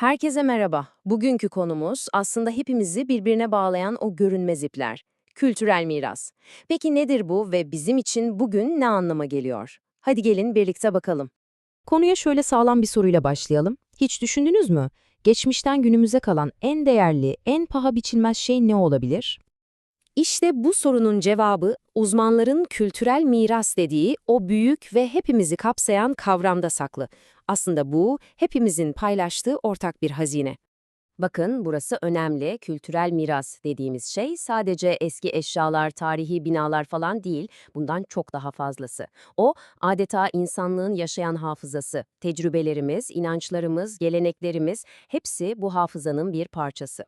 Herkese merhaba. Bugünkü konumuz aslında hepimizi birbirine bağlayan o görünmez ipler. Kültürel miras. Peki nedir bu ve bizim için bugün ne anlama geliyor? Hadi gelin birlikte bakalım. Konuya şöyle sağlam bir soruyla başlayalım. Hiç düşündünüz mü? Geçmişten günümüze kalan en değerli, en paha biçilmez şey ne olabilir? İşte bu sorunun cevabı uzmanların kültürel miras dediği o büyük ve hepimizi kapsayan kavramda saklı. Aslında bu hepimizin paylaştığı ortak bir hazine. Bakın burası önemli. Kültürel miras dediğimiz şey sadece eski eşyalar, tarihi binalar falan değil, bundan çok daha fazlası. O adeta insanlığın yaşayan hafızası, tecrübelerimiz, inançlarımız, geleneklerimiz hepsi bu hafızanın bir parçası.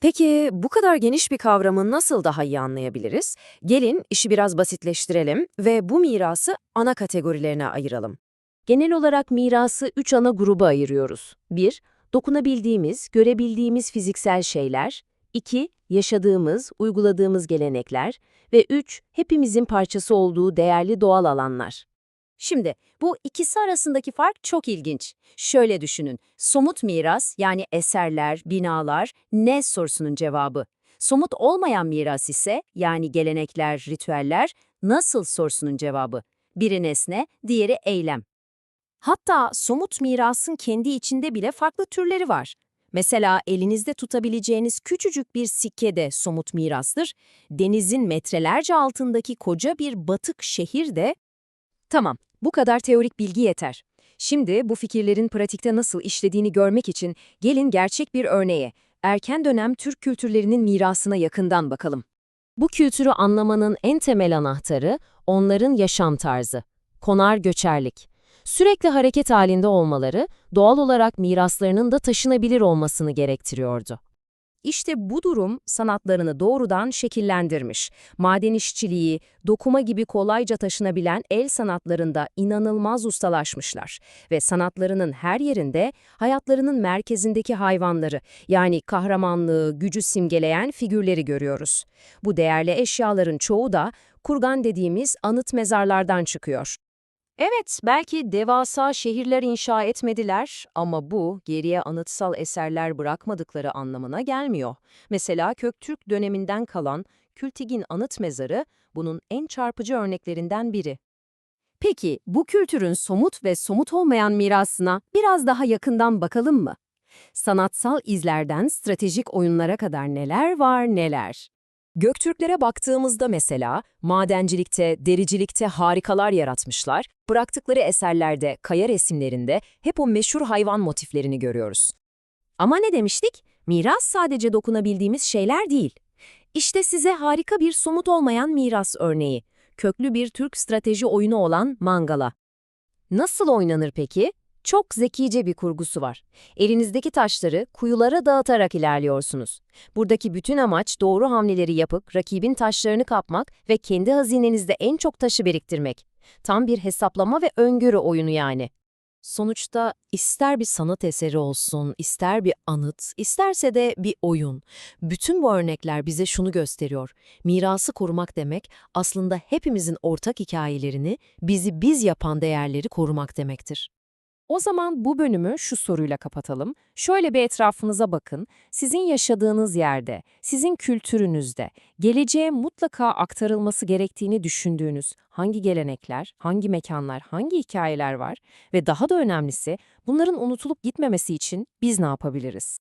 Peki bu kadar geniş bir kavramı nasıl daha iyi anlayabiliriz? Gelin işi biraz basitleştirelim ve bu mirası ana kategorilerine ayıralım. Genel olarak mirası üç ana gruba ayırıyoruz. 1- Dokunabildiğimiz, görebildiğimiz fiziksel şeyler. 2- Yaşadığımız, uyguladığımız gelenekler. Ve 3- Hepimizin parçası olduğu değerli doğal alanlar. Şimdi bu ikisi arasındaki fark çok ilginç. Şöyle düşünün, somut miras yani eserler, binalar ne sorusunun cevabı. Somut olmayan miras ise yani gelenekler, ritüeller nasıl sorusunun cevabı. Biri nesne, diğeri eylem. Hatta somut mirasın kendi içinde bile farklı türleri var. Mesela elinizde tutabileceğiniz küçücük bir sikke de somut mirastır. Denizin metrelerce altındaki koca bir batık şehir de... Tamam, bu kadar teorik bilgi yeter. Şimdi bu fikirlerin pratikte nasıl işlediğini görmek için gelin gerçek bir örneğe, erken dönem Türk kültürlerinin mirasına yakından bakalım. Bu kültürü anlamanın en temel anahtarı onların yaşam tarzı. Konar göçerlik. Sürekli hareket halinde olmaları doğal olarak miraslarının da taşınabilir olmasını gerektiriyordu. İşte bu durum sanatlarını doğrudan şekillendirmiş. Maden işçiliği, dokuma gibi kolayca taşınabilen el sanatlarında inanılmaz ustalaşmışlar. Ve sanatlarının her yerinde hayatlarının merkezindeki hayvanları, yani kahramanlığı, gücü simgeleyen figürleri görüyoruz. Bu değerli eşyaların çoğu da kurgan dediğimiz anıt mezarlardan çıkıyor. Evet, belki devasa şehirler inşa etmediler ama bu geriye anıtsal eserler bırakmadıkları anlamına gelmiyor. Mesela Köktürk döneminden kalan Kültigin Anıt Mezarı bunun en çarpıcı örneklerinden biri. Peki bu kültürün somut ve somut olmayan mirasına biraz daha yakından bakalım mı? Sanatsal izlerden stratejik oyunlara kadar neler var neler. Göktürklere baktığımızda mesela madencilikte, dericilikte harikalar yaratmışlar, bıraktıkları eserlerde, kaya resimlerinde hep o meşhur hayvan motiflerini görüyoruz. Ama ne demiştik? Miras sadece dokunabildiğimiz şeyler değil. İşte size harika bir somut olmayan miras örneği. Köklü bir Türk strateji oyunu olan Mangala. Nasıl oynanır peki? Çok zekice bir kurgusu var. Elinizdeki taşları kuyulara dağıtarak ilerliyorsunuz. Buradaki bütün amaç doğru hamleleri yapıp rakibin taşlarını kapmak ve kendi hazinenizde en çok taşı biriktirmek. Tam bir hesaplama ve öngörü oyunu yani. Sonuçta ister bir sanat eseri olsun, ister bir anıt, isterse de bir oyun. Bütün bu örnekler bize şunu gösteriyor. Mirası korumak demek aslında hepimizin ortak hikayelerini, bizi biz yapan değerleri korumak demektir. O zaman bu bölümü şu soruyla kapatalım. Şöyle bir etrafınıza bakın. Sizin yaşadığınız yerde, sizin kültürünüzde, geleceğe mutlaka aktarılması gerektiğini düşündüğünüz hangi gelenekler, hangi mekanlar, hangi hikayeler var ve daha da önemlisi bunların unutulup gitmemesi için biz ne yapabiliriz?